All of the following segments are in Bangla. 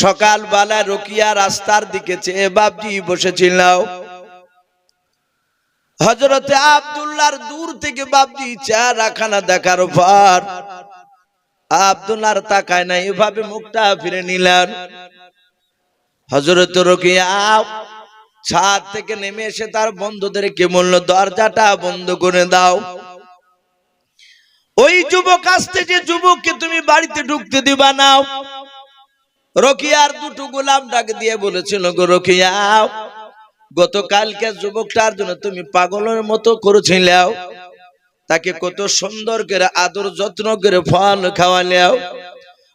সকালবেলা রকিয়া রাস্তার দিকে চেয়ে বাবজি বসেছিল হজরতে আবদুল্লাহর দূর থেকে বাবজি চেহারাখানা দেখার পর আবদুল্লাহর তাকায় না এভাবে মুখটা ফিরে নিলেন। হজরত রকিয়া ছাদ থেকে নেমে এসে তার বন্ধুদের কে বলল, দরজাটা বন্ধ করে দাও। ওই যুবক আসতে যে যুবককে তুমি বাড়িতে ঢুকতে দিবা নাও রকিয়ার দুটো গোলাম ডাক দিয়ে বলেছিল, গো রকিয়া, গতকালকে যুবকটার জন্য তুমি পাগলের মতো করেছিলাও তাকে কত সুন্দর করে আদর যত্ন করে ফল খাওয়ালেও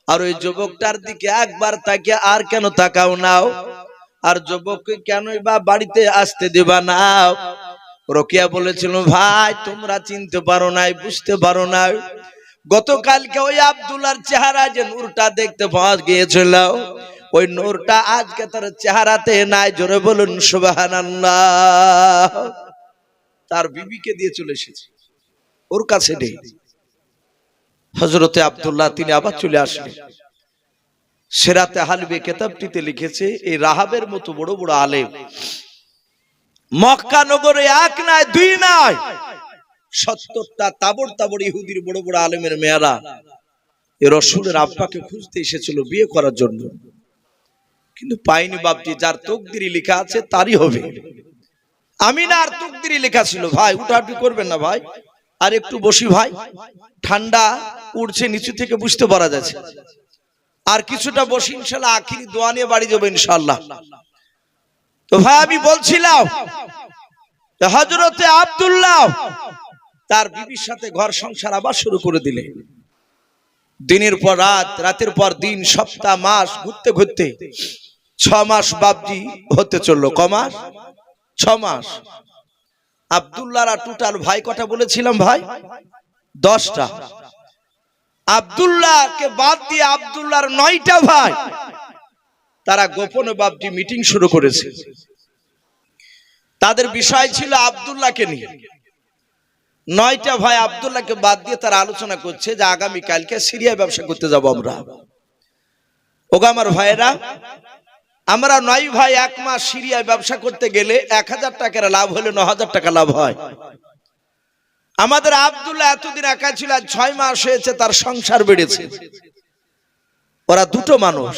আর ওই যুবকটার দিকে একবার তাকে আর কেন তাকাও নাও আর যুবককে কেনই বা বাড়িতে আসতে দিবা নাও রকিয়া বলেছিল, ভাই, তোমরা চিনতে পারো নাই, বুঝতে পারো নাই। গতকালকে ওই আব্দুল্লার চেহারা যে নূরটা দেখতে পাওয়া গিয়েছিল, ওই নূরটা আজকে তার চেহারাতে নাই, জোরে বলুন, সুবহানাল্লাহ। তার বিবিকে দিয়ে চলে এসেছে, ওর কাছে নেই। হজরতে আব্দুল্লাহ, তিনি আবার চলে আসলেন। সেরাতে হালবে কেতাবটিতে লিখেছে, এই রাহাবের মতো বড় বড় আলেম মক্কা নগরে এক নাই, দুই নাই। সত্তরটা তাবড় তাবড় ইহুদির বড় বড় আলেমের মেয়েরা এ রসুলের আব্বাকে খুঁজতে এসেছিল বিয়ে করার জন্য। কিন্তু পাইনি বাপটি যার তকদিরি লেখা আছে তারই হবে। আমি না আর তকদিরি লেখা ছিল, ভাই, উঠাউটি করবেন না ভাই। আর একটু বসি ভাই, ঠান্ডা উড়ছে, নিচু থেকে বুঝতে পারা যাচ্ছে। আর কিছুটা বসি, ইনশাল্লাহ আখিরি দোয়া নিয়ে বাড়ি যাব, ইনশাল্লাহ। তো ভাই, আমি বলছিলাম হজরতে আব্দুল্লাহ তার বিবির সাথে ঘর সংসার আবার শুরু করে দিলে। দিনের পর রাত, রাতের পর দিন, সপ্তাহ, মাস ঘুরতে ঘুরতে ছ মাস বাবজি হতে চলল। ক মাস? ছ মাস। আবদুল্লাহরা টোটাল ভাই কটা বলেছিলাম ভাই? দশটা। আবদুল্লাহকে বাদ দিয়ে আবদুল্লাহর নয়টা ভাই। তারা গোপনে বাবজি মিটিং শুরু করেছে। তাদের বিষয় ছিল আবদুল্লাহকে নিয়ে। নয়টা ভাই আবদুল্লাহকে বাদ দিয়ে তারা আলোচনা করছে যে আগামী কালকে সিরিয়া ব্যবসা করতে যাব আমরা। ওগা আমার ভাইয়েরা, আমরা নয় ভাই এক মাস সিরিয়ায় ব্যবসা করতে গেলে এক হাজার টাকার লাভ হলে ন হাজার টাকা লাভ হয়। আমাদের আবদুল্লাহ এতদিন একা ছিল আর ছয় মাস হয়েছে তার সংসার বেড়েছে। ওরা দুটো মানুষ।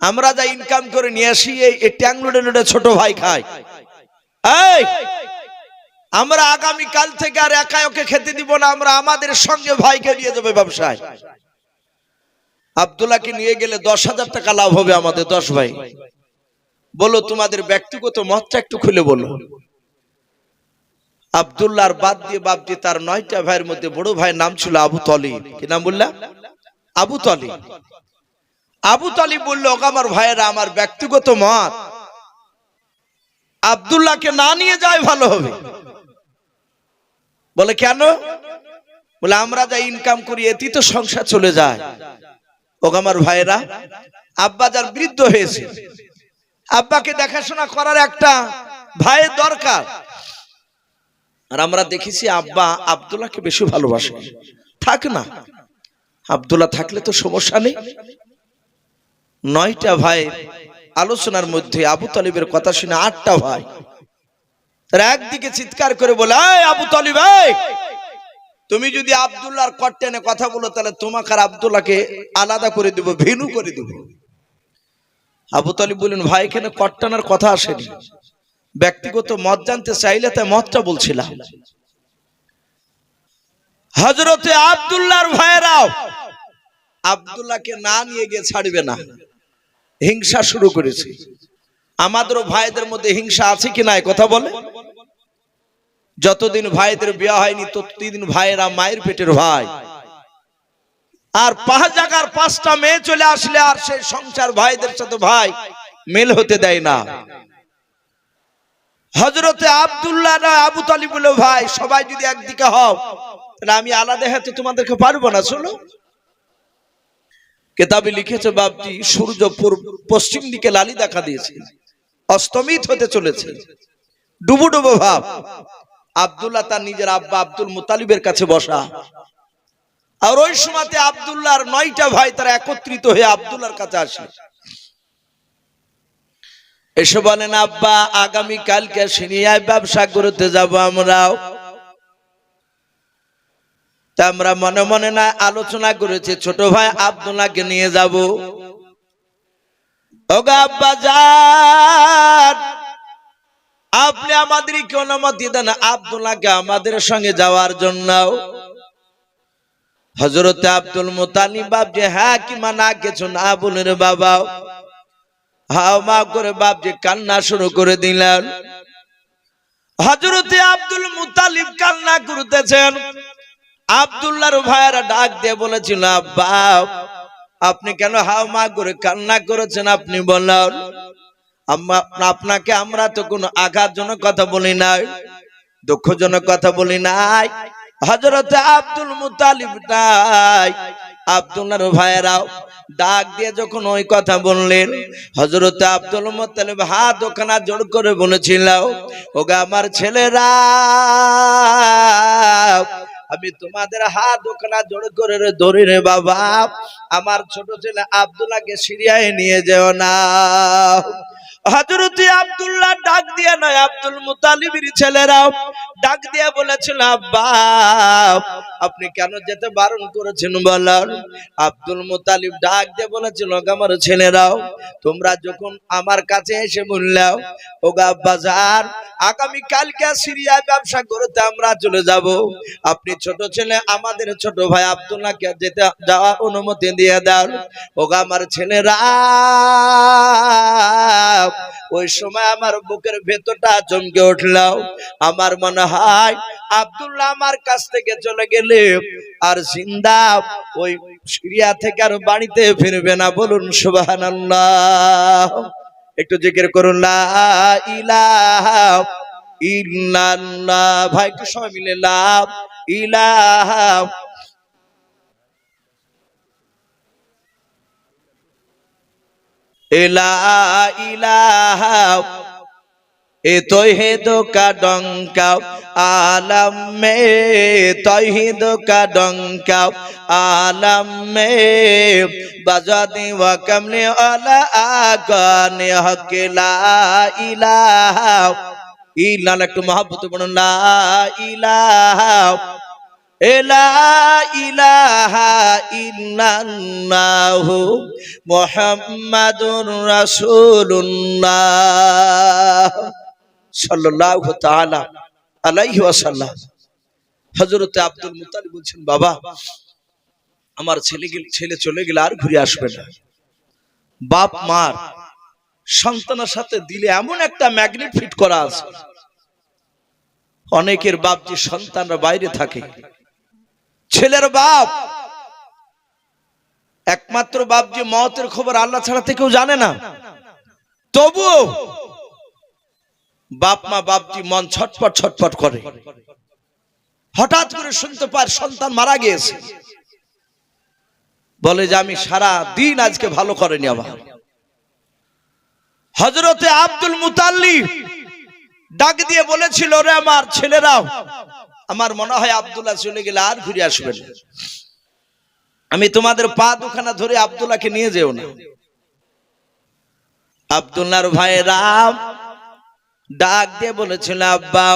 আমরা যা ইনকাম করে নিয়ে আসি, এই ট্যাংলোডে লোডে ছোট ভাই খায়। আমরা আগামী কাল থেকে আর একা ওকে খেতে দিব না, আমরা আমাদের সঙ্গে ভাইকে নিয়ে যাবে ব্যবসায়। আবদুল্লাহকে নিয়ে গেলে দশ হাজার টাকা লাভ হবে আমাদের দশ ভাই। বলো, তোমাদের ব্যক্তিগত মতটা একটু খুলে বলো। আবদুল্লাহর বাদ দিয়ে বাদ দিয়ে তার নয়টা ভাইয়ের মধ্যে বড় ভাইয়ের নাম ছিল আবু তলি কি নাম বললাম আবু তলি আবু তলি বলল আমার ভাইয়েরা, আমার ব্যক্তিগত মত। আবদুল্লাহকে না নিয়ে যায় ভালো হবে। বলে, কেন? বলে, আমরা যা ইনকাম করি, এতেই তো সংসার চলে যায়। ওকে আমার ভাইয়েরা, আব্বা যার বৃদ্ধ হয়েছে, আব্বাকে দেখাশোনা করার একটা ভাইয়ের দরকার। আর আমরা দেখেছি আব্বা আবদুল্লাহকে বেশি ভালোবাসে। থাক না, আবদুল্লাহ থাকলে তো সমস্যা নেই। নয়টা ভাই আলোচনার মধ্যে আবু তালিবের কথা শুনে আটটা ভাই তারা একদিকে চিৎকার করে বলে "এই আবু তালিব এই, তুমি যদি আবদুল্লাহর কট্টেনে কথা বলো তাহলে তোমাকে আর আবদুল্লাহকে আলাদা করে দিব ভিনু করে দিব। আবু তালিব বললেন ভাই এখানে কট্টানার কথা আসেনি। ব্যক্তিগত মত জানতে চাইলে তাই মতটা বলছিলাম। হজরতে আবদুল্লাহর ভাইয়েরাও আবদুল্লাহকে না নিয়ে গিয়ে ছাড়বে না। হিংসা শুরু করেছে। আমাদেরও ভাইদের মধ্যে হিংসা আছে কি নাই কথা বলে? যতদিন ভাইদের বিয়া হয়নি, ততদিন ভাইয়েরা মায়ের পেটের ভাই। আর পাঁচ জায়গার পাঁচটা মেয়ে চলে আসলে আর সেই সংসার ভাইদের সাথে ভাই মেল হতে দেয় না। হজরতে আবদুল্লাহ না আবু তালিব বলে ভাই, সবাই যদি একদিকে হও, তাহলে আমি আলাদা হাতে তোমাদেরকে পারব না, শোনো। কেতাবে লিখেছে বাপজি, সূর্য পশ্চিম দিকে লালি দেখা দিয়েছে, অস্তমিত হতে চলেছে। ডুবো ডুবো ভাব। আবদুল্লাহ তার নিজের আব্বা আব্দুল মুতালিবের কাছে বসা। আর ওই সময়তে আবদুল্লাহর নয়টা ভাই তারা একত্রিত হয়ে আবদুল্লাহর কাছে আসে। এসে বলেন আব্বা, আগামী কালকে সিরিয়ায় ব্যবসা করতে যাব আমরাও। তা আমরা মনে মনে না আলোচনা করেছি, ছোট ভাই, আব্দুল্লাহকে নিয়ে যাব। ওগা আব্বা, যান। আপনি আমাদেরকে অনুমতি দেন, আব্দুল্লাহকে আমাদের সঙ্গে যাওয়ার জন্য হজরত আব্দুল মোতালিব বাপ যে হ্যাঁ কি মানা কিছু না বলে রে বাবা হাও মা করে বাপ যে কান্না শুরু করে দিলেন। হজরতে আব্দুল মুতালিব কান্না করতেছেন। আব্দুল্লাহর ভাইয়েরা ডাক দিয়ে বলেছিল, আব্বা, আপনি কেন হাও মা করে কান্না করেছেন, আপনি আম্মা আপনাকে আমরা তো কোনো আঘাতজনক কথা বলি নাই, দুঃখজনক কথা বলি নাই। হজরত আব্দুল মুতালিব নাই আব্দুল্লাহর ভাইয়েরাও ডাক দিয়ে যখন ওই কথা বললেন হজরত আব্দুল মুতালিব হাত ওখানা জোর করে বলেছিল ওগা আমার ছেলেরা, আমি তোমাদের হাত ওখানা জোর করে ধরি রে বাবা, আমার ছোট ছেলে আব্দুল্লাহকে সিরিয়ায় নিয়ে যেও না। হজরতি আব্দুল্লাহ ডাক দিয়া নয়, আব্দুল মুতালিবের ছেলেরাও ডাক দিয়া বলেছিল, আব্বা, আপনি কেন যেতে বারণ করেছেন বলেন? আব্দুল মুতালিব ডাক দিয়ে বলেছিল আমার ছেলেরাও, তোমরা যখন আমার কাছে এসে বললাও ওগা বাজার আগামী কালকে সিরিয়ায় ব্যবসা করতে আমরা চলে যাব। আপনি ছোট ছেলে, আমাদের ছোট ভাই আব্দুল্লাহকে যেতে যাওয়ার অনুমতি দিয়ে দেন। ওগা আমার ছেলেরা ওই সময় আমার বুকের ভেতরটা চমকে উঠলাম। আমার মনে হয় আব্দুল্লাহ আমার কাছ থেকে চলে গেলে আর জিন্দা ওই সিরিয়া থেকে আর বাড়িতে ফিরবে না। বলুন, সুবহানাল্লাহ। একটু জিকির করুন, লা ইলাহা ভাই, একটু সবাই মিলে, লা ইলাহা ইলাহা, এ তৈহিদ কা ডঙ্কা, আলম মে তৈহিদ কা ডঙ্কা, আলম মে বাজাদি ওয়া কামলি আলা আগানে হক লা ইলাহা ইল্লাহ একটু মহব্বত বলুন, লা ইলাহা ইলাহা। হযরত আব্দুল মুত্তালিব বলছেন, বাবা, আমার ছেলে ছেলে চলে গেলে আর ঘুরে আসবে না। বাপ, মার, সন্তানের সাথে দিলে এমন একটা ম্যাগনেট ফিট করা আছে। অনেকের বাপ যে সন্তানরা বাইরে থাকে ছেলের বাপ। একমাত্র বাপ যে মতের খবর আল্লাহ ছাড়া থেকেও জানে না। তবুও বাপ মা বাপজি মন ছটপট ছটপট করে। হঠাৎ করে শুনতে পার সন্তান মারা গিয়েছে। বলে যে আমি সারা দিন আজকে ভালো করেনি আমার হজরতে আব্দুল মুতাল্লি ডাক দিয়ে বলেছিল, রে আমার ছেলেরাও আমার মনে হয় আবদুল্লাহ চলে গেলে আর ঘুরে আসবেন আমি তোমাদের পা দুখানা ধরে আবদুল্লাহকে নিয়ে যেও না। আবদুল্লাহর ভাই রাম ডাক দিয়ে বলেছিল, আব্বা,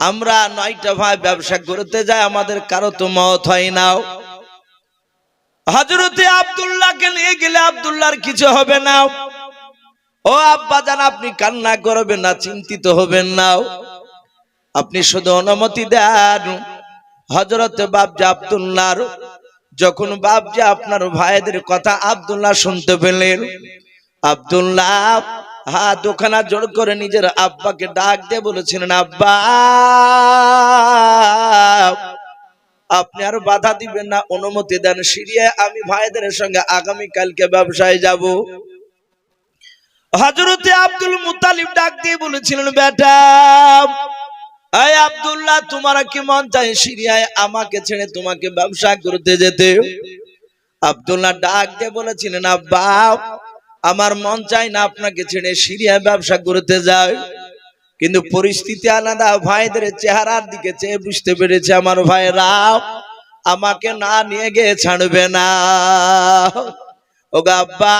আমরা নয়টা ভাই ব্যবসা করতে যাই, আমাদের কারও তো মত হয় নাও হজরতে আবদুল্লাহকে নিয়ে গেলে আবদুল্লাহর কিছু হবে না। ও আব্বা জান, আপনি কান্না করবেন না, চিন্তিত হবেন না। আপনি শুধু অনুমতি দেন। হজরত বাবজা আবদুল্লাহর, যখন বাবজা আপনার ভাইদের কথা আবদুল্লাহ শুনতে পেলেন, আবদুল্লাহ হা ওখানা জোর করে নিজের আব্বাকে ডাক দিয়ে বলেছিলেন, আব্বা, আপনি আর বাধা দিবেন না, অনুমতি দেন, সিরিয়ায় আমি ভাইদের সঙ্গে আগামী কালকে ব্যবসায় যাব। হজরতে আব্দুল মুতালিব ডাক দিয়ে বলেছিলেন, বেটা এই আব্দুল্লাহ, তোমার কি মন চাই সিরিয়ায় আমাকে ছেড়ে তোমাকে ব্যবসা করতে যেতে? আব্দুল্লাহ ডাক দিয়ে বলেছিলেন, আব্বা, আমার মন চাই না আপনাকে ছেড়ে সিরিয়ায় ব্যবসা করতে যায় কিন্তু পরিস্থিতি আলাদা, ভাইদের চেহারার দিকে চেয়ে বুঝতে পেরেছে আমার ভাই ভাইরা আমাকে না নিয়ে গিয়ে ছাড়বে না। ও গাব্বা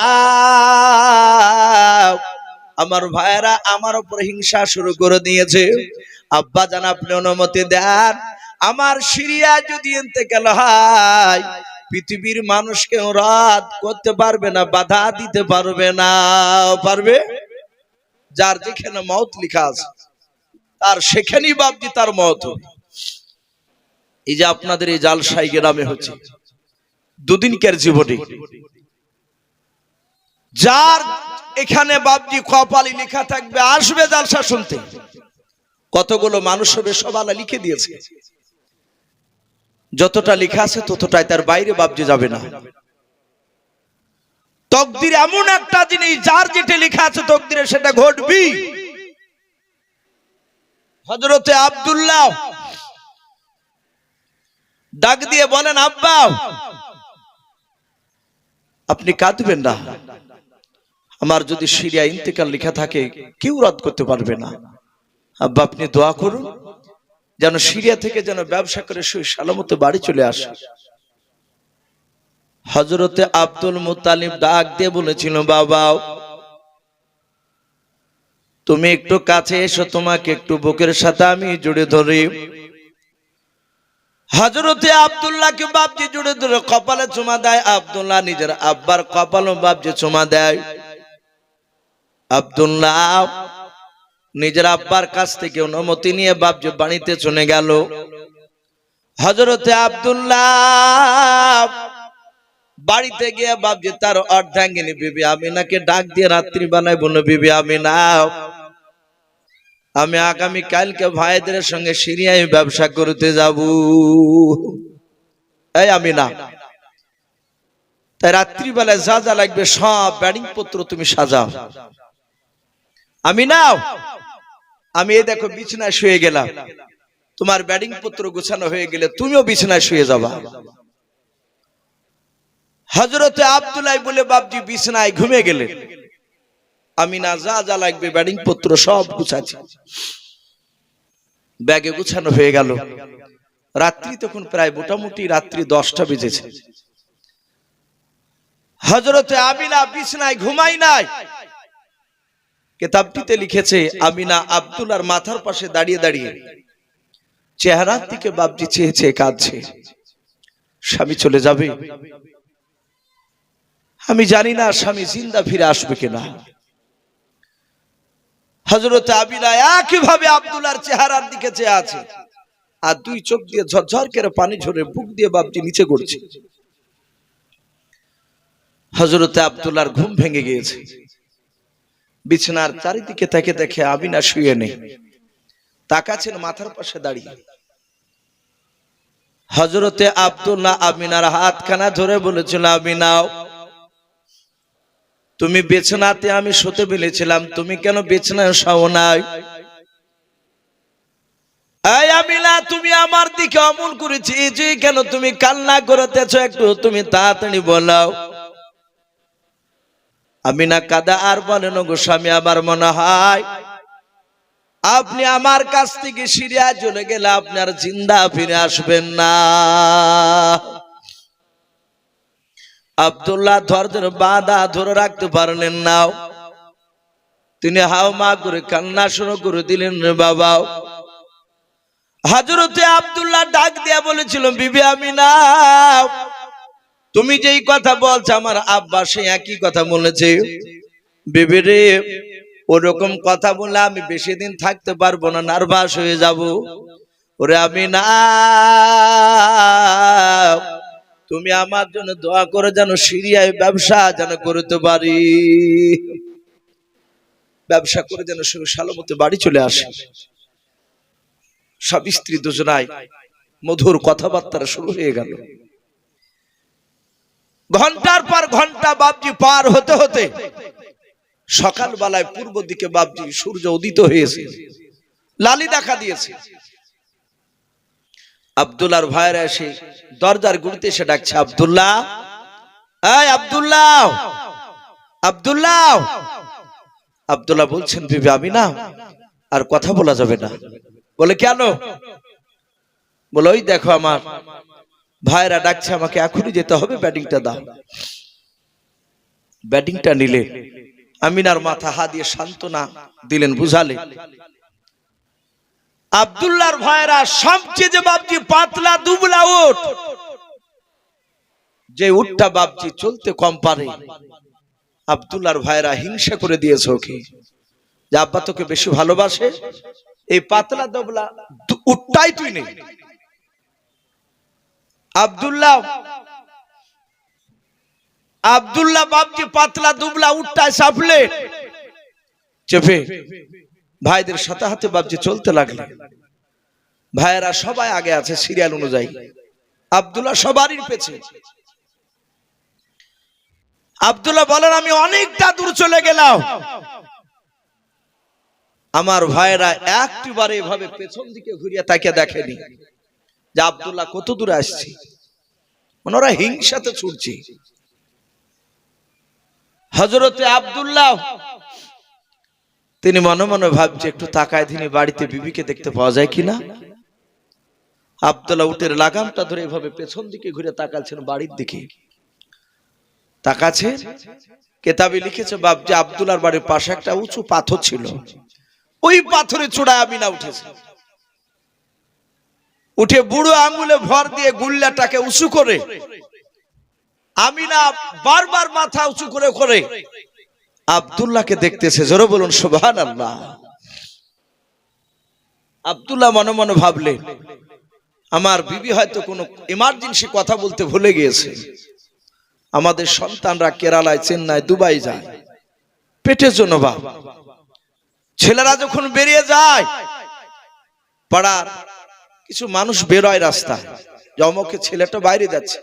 আমার ভাইয়েরা আমার উপর হিংসা শুরু করে দিয়েছে। আব্বা জান, আপনি অনুমতি দেন। আমার সিরিয়া যদি ইন্তেকাল হয়, পৃথিবীর মানুষকে রাত করতে পারবে না, বাধা দিতে পারবে না। পারবে? যার যেখানে মত লিখা আছে, তার সেখানেই বাপজি তার মত। এই যে আপনাদের এই জালসাই গ্রামে হচ্ছে, দুদিনকার জীবনে। যার এখানে বাপজি কপালি লেখা থাকবে, আসবে জালসা শুনতে। কতগুলো মানুষ হবে সবালা লিখে দিয়েছে। যতটা লেখা আছে ততটাই তার বাইরে বাপজি যাবে না। তকদির এমন একটা জিনিস, যার যেটা লেখা আছে তকদিরে সেটা ঘটবি। হজরতে আব্দুল্লাহ ডাক দিয়ে বলেন, আব্বা, আপনি কাঁদবেন না। আমার যদি সিরিয়া ইন্তেকাল লেখা থাকে, কেউ রদ করতে পারবে না। আব্বা, আপনি দোয়া করুন, যেন সিরিয়া থেকে যেন ব্যবসা করে সই সালামতে বাড়ি চলে আসে। হজরতে আব্দুল মুতালিব ডাক দিয়ে বলেছিল, বাবা, তুমি একটু কাছে এসো, তোমাকে একটু বুকের সাথে আমি জুড়ে ধরি। হজরতে আব্দুল্লাহকে বাপজি জুড়ে ধরে কপালে চুমা দেয়। আব্দুল্লাহ নিজের আব্বার কপালও বাপজি চুমা দেয়। আব্দুল্লাহ নিজের আব্বার কাছ থেকে অনুমতি নিয়ে বাপজি বাড়িতে চলে গেল। হজরতে আব্দুল্লাহ বাড়িতে গিয়ে বাপজি তার অর্ধাঙ্গিনী বিবি আমিনাকে ডাক দিয়ে রাত্রি বানায় বলল বিবি আমিনা। আমি আগামী কালকে ভাইদের সঙ্গে সিরিয়ায় ব্যবসা করতে যাব। এই আমি না তাই রাত্রিবেলায় যা যা লাগবে সব ব্যাডিং পত্র তুমি সাজাও। আমি নাও। আমি এই দেখো বিছনায় শুয়ে গেলাম। তোমার ব্যাডিং পত্র গোছানো হয়ে গেলে তুমিও বিছনায় শুয়ে যাবা। হজরতে আব্দুল্লাহ বলে, বাপজি, বিছনায় ঘুমে গেলেন আমি না, যা যা লাগবে, ব্যাডিং পত্র সব গুছাচ্ছি। ব্যাগে গুছানো হয়ে গেল। রাত্রি তখন প্রায় মোটামুটি রাত্রি দশটা বেজেছে। হজরতে আমিনা বিছনায় ঘুমাই নাই। কেতাবটিতে লিখেছে আমিনা আব্দুল্লার মাথার পাশে দাঁড়িয়ে দাঁড়িয়ে চেহারার দিকে বাপজি চেয়ে চেয়ে কাঁদছে। স্বামী চলে যাবে। আমি জানি না স্বামী জিন্দা ফিরে আসবে কিনা। হজরত আবিলা একইভাবে আব্দুল্লার চেহারার দিকে চেয়ে আছে। আর দুই চোখ দিয়ে ঝরঝর করে পানি ঝরে বুক দিয়ে বাপজি নিচে করছে হজরতে আব্দুল্লার ঘুম ভেঙে গিয়েছে। বিছানার চারিদিকে থেকে দেখে আবিনা শুয়ে নেই। তাকাছেন মাথার পাশে দাঁড়িয়ে। হজরতে আব্দুল্লাহ আমিনার হাতখানা ধরে বলেছিল আমিনাও তুমি বেছনাতে আমি শুতে বলেছিলাম, তুমি কেন বেছনায় শাও নাই? আমিনা, তুমি আমার দিকে অমল করেছি যে কেন তুমি কান্না করতেছ, একটু তুমি তাড়াতাড়ি বলাও আমিনা কাদা আর বলেন গো স্বামী, আমার মনে হয় আপনি আমার কাছ থেকে সিরিয়া চলে গেলে আপনার জিন্দা ফিরে আসবেন না। আবদুল্লাহ ধৈর্যের বাঁধা ধরে রাখতে পারলেন না। তিনি হাও মা করে কান্না শুরু করে দিলেন রে বাবা। হাজরতে আবদুল্লাহ ডাক দিয়া বলেছিল, বিবি আমি না তুমি যেই কথা বলছো, আমার আব্বা সে একই কথা বলেছে। বিবি রে, ওরকম কথা বলে আমি বেশি দিন থাকতে পারব না, নার্ভাস হয়ে যাব। ওরে আমি না তুমি আমার জন্য দোয়া করে যেন সিরিয়ায় ব্যবসা যেন করতে পারি। ব্যবসা করে যেন সালমতে বাড়ি চলে আসে। সব স্ত্রী দুজনায় মধুর কথাবার্তা শুরু হয়ে গেল। ঘণ্টার পর ঘণ্টা বাপজি পার হতে হতে সকাল বেলায় পূর্ব দিকে বাপজি সূর্য উদিত হয়েছে। লালি দেখা দিয়েছে। আবদুল্লাহর ভাইয়েরা এসে দরজার গুড়িতে এসে ডাকছে, আবদুল্লাহ! এই আবদুল্লাহ! আবদুল্লাহ! আবদুল্লাহ বলছেন, বিবি, আমি না, আর কথা বলা যাবে না। বলে, কেন? বলে, ওই দেখো আমার ভাইরা ডাকছে আমাকে, এখনই যেতে হবে, ব্যাটিংটা দাও। ব্যাটিংটা নিলে আমিনার মাথা হা দিয়ে সান্ত্বনা দিলেন, বুঝালে। আবদুল্লাহর ভাইরা সবচেয়ে যে বাপজি পাতলা দুবলা উঠ। যে উঠটা বাপজি চলতে কম পারে, আবদুল্লাহর ভাইরা হিংসা করে দিয়েছে ওকে। যে আব্বা তোকে বেশি ভালোবাসে, এই পাতলা দবলা উঠটাই তুই নেই আবদুল্লাহ। আবদুল্লাহ বাপজি পাতলা দুবলা উঠটায় সাফলে চেপে ভাইদের সাথে হাতে বাপজি চলতে লাগলে। ভাইয়েরা সবাই আগে আছে সিরিয়াল অনুযায়ী। আবদুল্লাহ সবারই পেছে। আবদুল্লাহ বলেন, আমি অনেকটা দূর চলে গেলাম। আমার ভাইয়েরা একটিবারে এভাবে পেছন দিকে ঘুরিয়ে তাকে দেখেনি। যে আবদুল্লাহ কত দূরে আসছি? মানে ওরা হিংসাতে ছুটছি। হজরতে আবদুল্লাহ, তিনি মনে মনে ভাবছে, একটু তাকায় তিনি বাড়িতে বিবিকে দেখতে পাওয়া যায় কিনা? আবদুল্লাহ উটের লাগামটা ধরে এভাবে পেছন দিকে ঘুরে তাকাচ্ছেন বাড়ির দিকে। তাকাছে, কেতাবে লিখেছে বাপ যে আবদুল্লার বাড়ির পাশে একটা উঁচু পাথর ছিল। ওই পাথরে চূড়ায় আমিনা উঠেছে। উঠে বুড়ো আঙ্গুলে ভর দিয়ে গুল্লাটাকে উঁচু করে। আমিনা বারবার মাথা উঁচু করে করে। আবদুল্লাহকে দেখতেছে, জোরে বলুন সুবহান আল্লাহ আবদুল্লাহ মনে মনে ভাবলে, আমার বিবি হয়তো কোনো ইমার্জেন্সি কথা বলতে ভুলে গিয়েছে। আমাদের সন্তানরা কেরালায়, চেন্নাই, দুবাই যায়। পেটের জন্য বা ছেলেরা যখন বেরিয়ে যায়, পাড়ার কিছু মানুষ বেরোয় রাস্তায়। জমকে ছেলেটা বাইরে যাচ্ছে।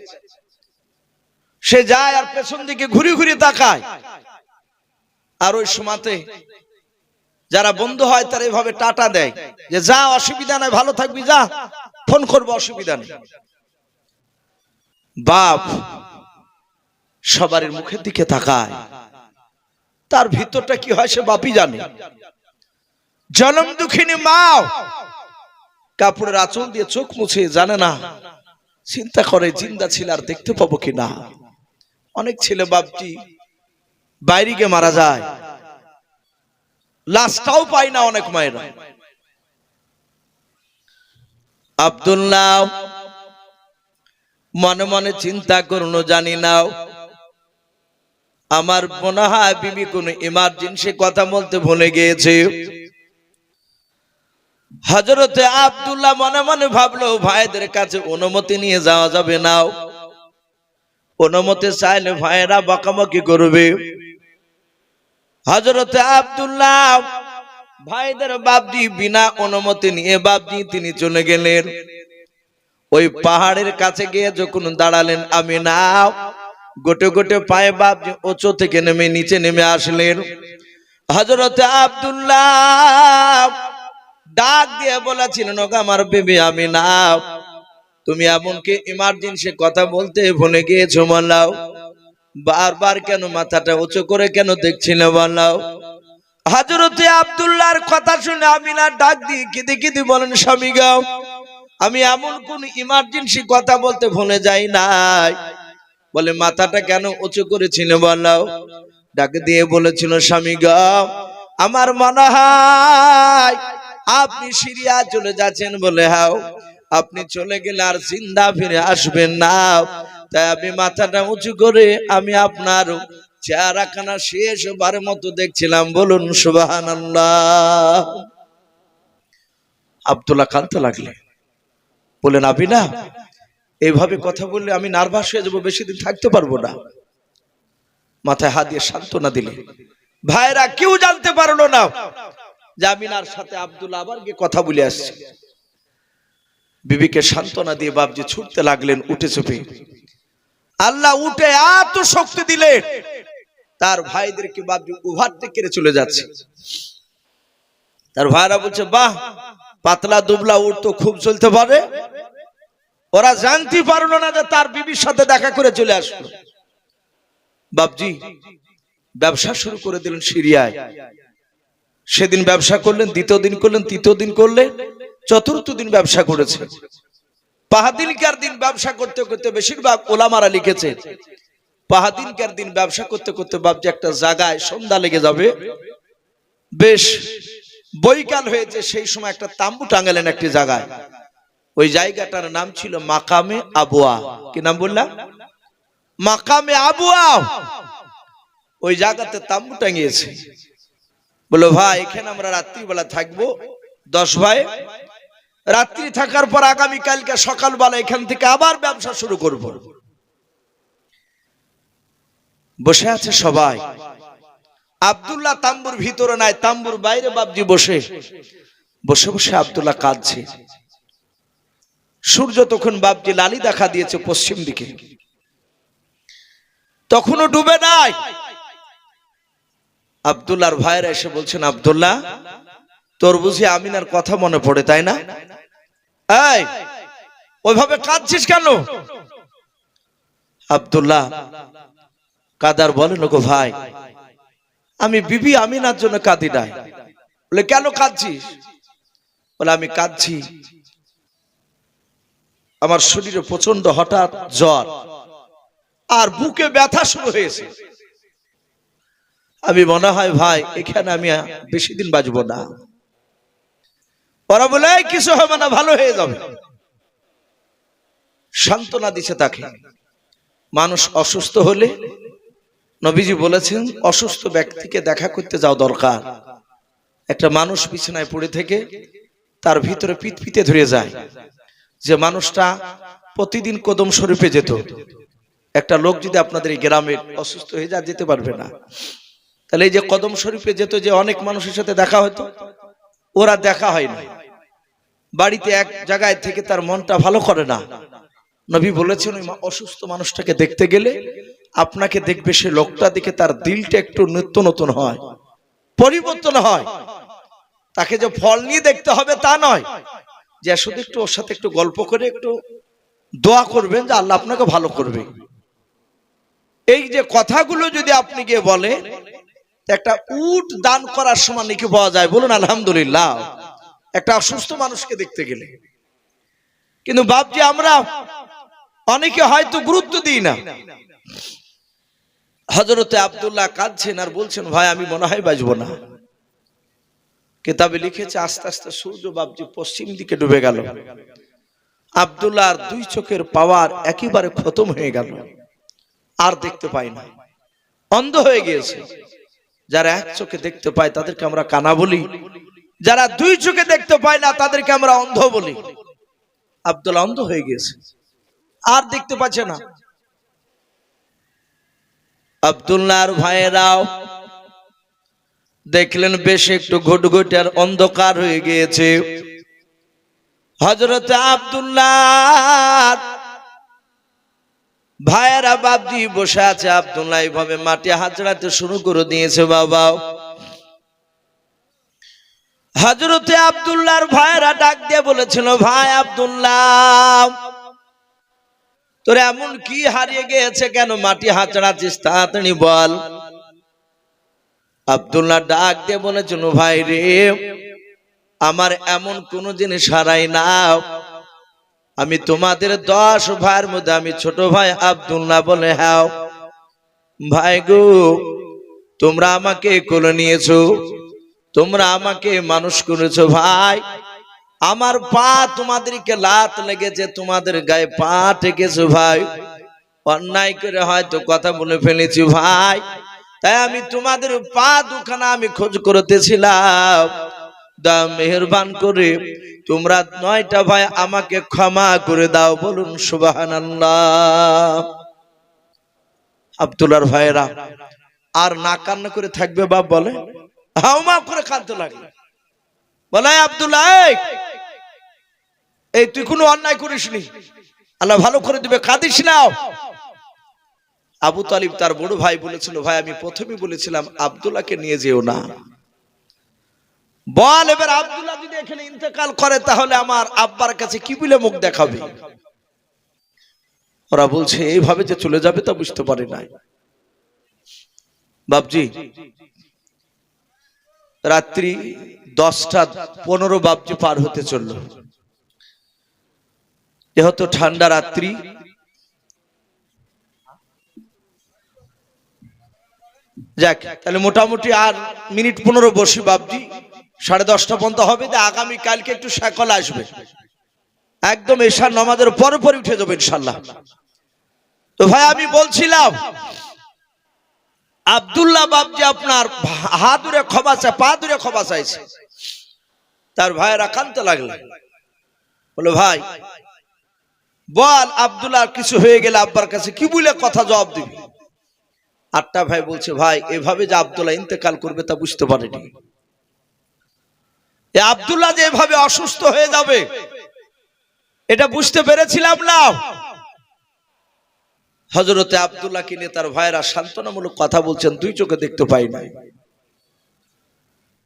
সে যায় আর পেছন দিকে ঘুরে ঘুরে তাকায়। আর ওই সময়তে যারা বন্ধু হয় তারা এভাবে টাটা দেয় যে, যা, অসুবিধা নাই, ভালো থাকবি, যা, ফোন করব, অসুবিধা নেই। বাপ সবার মুখের দিকে তাকায়। তার ভিতরটা কি হয় সে বাপই জানে। জনম দুঃখিনী মাও কাপড়ের আঁচল দিয়ে চোখ মুছে জানে না। চিন্তা করে জিন্দা ছিল আর দেখতে পাবো কি না। অনেক ছেলে বাপটি বাইরে গিয়ে মারা যায়। লাশটাও পায় না অনেক মায়েরা। আব্দুল্লাহ, মনে মনে চিন্তা করুন, জানি নাও আমার মনে হয় বিবি কোন ইমার্জেন্সি কথা বলতে ভুলে গিয়েছে। হজরতে আব্দুল্লাহ মনে মনে ভাবলো, ভাইদের কাছে অনুমতি নিয়ে যাওয়া যাবে নাও অনুমতি চাইলে ভাইয়েরা বকাবকি করবে। হজরতে আব্দুল্লাহ ভাইদের বাবজি বিনা অনুমতি নিয়ে বাবজি তিনি চলে গেলেন। ওই পাহাড়ের কাছে গিয়ে যখন দাঁড়ালেন আমি না গোটে গোটে পায়ে বাবজি উঁচু থেকে নেমে নিচে নেমে আসলেন। হজরতে আব্দুল্লাহ ডাক দিয়ে বলেছিলেন ওকে আমার বেবি, আমি নাও। তুমি এমনকি ইমার্জেন্সি কথা বলতে ভুলে গিয়েছো বলাও বারবার কেন মাথাটা উঁচু করে কেন দেখছিলে বলাও হাজরতে আব্দুল্লাহর কথা শুনে আমি না ডাক দিই কেঁদে কেঁদে বলেন, স্বামী গাও আমি এমন কোন ইমার্জেন্সি কথা বলতে ভুলে যাই নাই। বলে, মাথাটা কেন উঁচু করেছিল বলাও ডাক দিয়ে বলেছিল, স্বামী গাও আমার মনে হয় আপনি সিরিয়া চলে যাচ্ছেন বলে, হাও, আপনি চলে গেলে আর জিন্দা ফিরে আসবেন না। তাই আমি মাথাটা উঁচু করে আমি আপনার চেহারাখানা শেষ বার মতো দেখছিলাম, বলুন সুবাহান আবদুল্লাহ কানতে লাগলে বলেন আপনি না এইভাবে কথা বললে আমি নার্ভাস হয়ে যাব, বেশি দিন থাকতে পারব না। মাথায় হাত দিয়ে সান্ত্বনা দিলে ভাইরা, কেউ জানতে পারল না। জামিনার সাথে আব্দুল্লাহ আবার গিয়ে কথা বলে আসছে। বিবিকে সান্ত্বনা দিয়ে বাবজি ছুটতে লাগলেন উঠে চুপে। আল্লাহ উঠে এত শক্তি দিলেন, তার ভাইদেরকে বাবজি ওভারটেক করে চলে যাচ্ছে? তার ভাইরা বলছে, বাহ, পাতলা দুবলা উঠ তো খুব চলতে পারে। ওরা জানতে পারল না যে তার বিবির সাথে দেখা করে চলে আসলো। বাবজি ব্যবসা শুরু করে দিলেন সিরিয়ায়। সেদিন ব্যবসা করলেন, দ্বিতীয় দিন করলেন, তৃতীয় দিন করলেন, চতুর্থ দিন ব্যবসা করেছে। পাহাদিনকার দিন ব্যবসা করতে করতে বেশিরভাগ ওলামারা লিখেছে, পাহাদিনকার দিন ব্যবসা করতে করতে বাবজি একটা জায়গায় সন্ধ্যা লেগে যাবে। বেশ, বৈকাল হয়েছে, সেই সময় একটা তাম্বু টাঙ্গালেন একটি জায়গায়। ওই জায়গাটার নাম ছিল মাকামে আবুয়া। কি নাম বললাম মাকামে আবুয়া। ওই জায়গাতে তাম্বু টাঙিয়েছে। বলো, ভাই, এখানে আমরা রাত্রিবেলা থাকব। দশ ভাই, রাত্রি থাকার পর আগামী কালকে সকালবেলা এখান থেকে আবার ব্যবসা শুরু করব। বসে আছে সবাই। আব্দুল্লাহ তাম্বুর ভিতরে নাই, তাম্বুর বাইরে বাবজি বসে। বসে বসে আব্দুল্লাহ কাঁদছে। সূর্য তখন বাবজি লালি দেখা দিয়েছে পশ্চিম দিকে। তখনও ডুবে নাই। আব্দুল্লাহর ভাইরা এসে বলছেন, আব্দুল্লাহ, তোর বুঝি আমিনার কথা মনে পড়ে, তাই না? ওইভাবে কাঁদছিস কেন? আব্দুল্লাহ, কাদার বলেন গো ভাই, আমি বিবি আমিনার জন্য কাঁদি নাই। বলে, কেন কাঁদছিস? বলে, আমি কাঁদছি, আমার শরীরে প্রচণ্ড হঠাৎ জ্বর, আর বুকে ব্যথা শুরু হয়েছে। আমি মনে হয়, ভাই, এখানে আমি বেশি দিন বাঁচবো না। ওরা বলে কিছু হবে না, ভালো হয়ে যাবে। সান্ত্বনা দিছে তাকে। মানুষ অসুস্থ হলে নবীজি বলেছেন, অসুস্থ ব্যক্তিকে দেখা করতে যাও দরকার। একটা মানুষ বিছানায় পড়ে থেকে তার ভিতরে পিতপিতে ধরে যায়। যে মানুষটা প্রতিদিন কদম স্বরূপে যেত। একটা লোক যদি আপনাদের এই গ্রামে অসুস্থ হয়ে যা যেতে পারবে না। তাহলে এই যে কদম শরীফে যেত যে অনেক মানুষের সাথে দেখা হতো, ওরা দেখা হয় না। বাড়িতে এক জায়গায় থেকে তার মনটা ভালো করে না। নবী বলেছেন, ওই অসুস্থ মানুষটাকে দেখতে গেলে আপনাকে দেখবে সে লোকটা, দেখে তার দিলটা একটু নিত্য নতুন হয়, পরিবর্তন হয়। তাকে যে ফল নিয়ে দেখতে হবে তা নয়। যে শুধু একটু ওর সাথে একটু গল্প করে একটু দোয়া করবেন যে আল্লাহ আপনাকে ভালো করবে। এই যে কথাগুলো যদি আপনি গিয়ে বলে একটা উট দান করার সময় নাকি পাওয়া যায়। বলুন, আলহামদুলিল্লাহ। একটা অসুস্থ মানুষকে দেখতে গেলে। কিন্তু বাপজি, আমরা অনেকে হয়তো গুরুত্ব দিই না। হজরতে আব্দুল্লাহ কাঁদছেন আর বলছেন, ভাই, আমি মনে হয় বাজবো না। কেতাবে লিখেছে, আস্তে আস্তে সূর্য বাপজি পশ্চিম দিকে ডুবে গেল। আব্দুল্লাহর দুই চোখের পাওয়ার একেবারে খতম হয়ে গেল। আর দেখতে পাই না। অন্ধ হয়ে গিয়েছে। যারা এক চোখে দেখতে পায়, তাদেরকে আমরা কানা বলি। যারা দুই চোখে দেখতে পায় না, তাদেরকে আমরা অন্ধ বলি। আব্দুল্লাহ অন্ধ হয়ে গিয়েছে। আর দেখতে পাচ্ছে না। আব্দুল্লাহর ভাইয়েরাও দেখলেন, বেশ একটু ঘুটঘুটার অন্ধকার হয়ে গিয়েছে। হজরত আব্দুল্লাহ ভাইয়েরা বাবজি বসে আছে, আব্দুল্লাহ এইভাবে মাটি হাজড়াতে শুরু করে দিয়েছে বাবা হজরতে আব্দুল্লাহর ভাইয়েরা ডাক দিয়ে বলেছিল, ভাই আব্দুল্লাহ, তোর এমন কি হারিয়ে গিয়েছে কেন? মাটি হাঁচড়াচ্ছিস তাড়াতাড়ি বল। আব্দুল্লাহ ডাক দিয়ে বলেছিল, ভাই রে, আমার এমন কোন জিনিস হারাই না। আমি তোমাদের দশ ভাইয়ের মধ্যে, আমি ছোট ভাই আব্দুল্লাহ বলে হ্যাঁ। ভাই গো, তোমরা আমাকে কোলে নিয়েছো, তোমরা আমাকে মানুষ করেছ ভাই। আমার পা তোমাদেরকে লাত লেগেছে, তোমাদের গায়ে পা ঠেকেছে ভাই। অন্যায় করে হয়তো কথা বলে ফেলেছি ভাই। তাই আমি তোমাদের পা দুখানা আমি খোঁজ করতেছিলাম। দা মেহরবান করে তোমরা নয়টা ভাই আমাকে ক্ষমা করে দাও বলুন সুবাহান আব্দুল্লার ভাইয়েরা আর না কান্না করে থাকবে বাপ বলে হাউমা করে কাঁদতে লাগল বলে আব্দুল্লাহ এই, তুই কোনো অন্যায় করিসনি আল্লাহ ভালো করে দিবে কাঁদিস নাও আবু তালিব তার বড় ভাই বলেছিল ভাই আমি প্রথমে বলেছিলাম আব্দুল্লাহকে নিয়ে যেও না। বল, এবার আব্দুল্লাহ যদি এখানে ইন্তেকাল করে, তাহলে আমার আব্বার কাছে কি বলে মুখ দেখাবে? ওরা বলছে, এইভাবে যে চলে যাবে তা বুঝতে পারে নাই। বাবজি রাত্রি দশটা পনেরো বাবজি পার হতে চলল। যেহেতু ঠান্ডা রাত্রি, যাক, তাহলে মোটামুটি আর মিনিট পনেরো বসি বাবজি সাড়ে দশটা পর্যন্ত হবে যে আগামী কালকে একটু সকাল আসবে। একদম এশার নমাজের পরে পরে উঠে যাবে ইনশাল্লাহ। তো ভাই, আমি বলছিলাম, আব্দুল্লাহ বাবজি আপনার হা দূরে ক্ষমা চায়, পা দূরে ক্ষমা চাইছে, তার ভাইয়েরা কানতে লাগল। বলে, ভাই, বল আব্দুল্লাহ কিছু হয়ে গেলে আব্বার কাছে কি বলে কথা জবাব দিবি? আটটা ভাই বলছে, ভাই, এভাবে যে আব্দুল্লাহ ইন্তেকাল করবে তা বুঝতে পারেনি। আব্দুল্লাহ যে এভাবে অসুস্থ হয়ে যাবে, এটা বুঝতে পেরেছিলাম না। হজরতে আব্দুল্লাহ নিয়ে তার ভাইয়েরা সান্ত্বনামূলক কথা বলছেন, দুই চোখে দেখতে পাই নাই।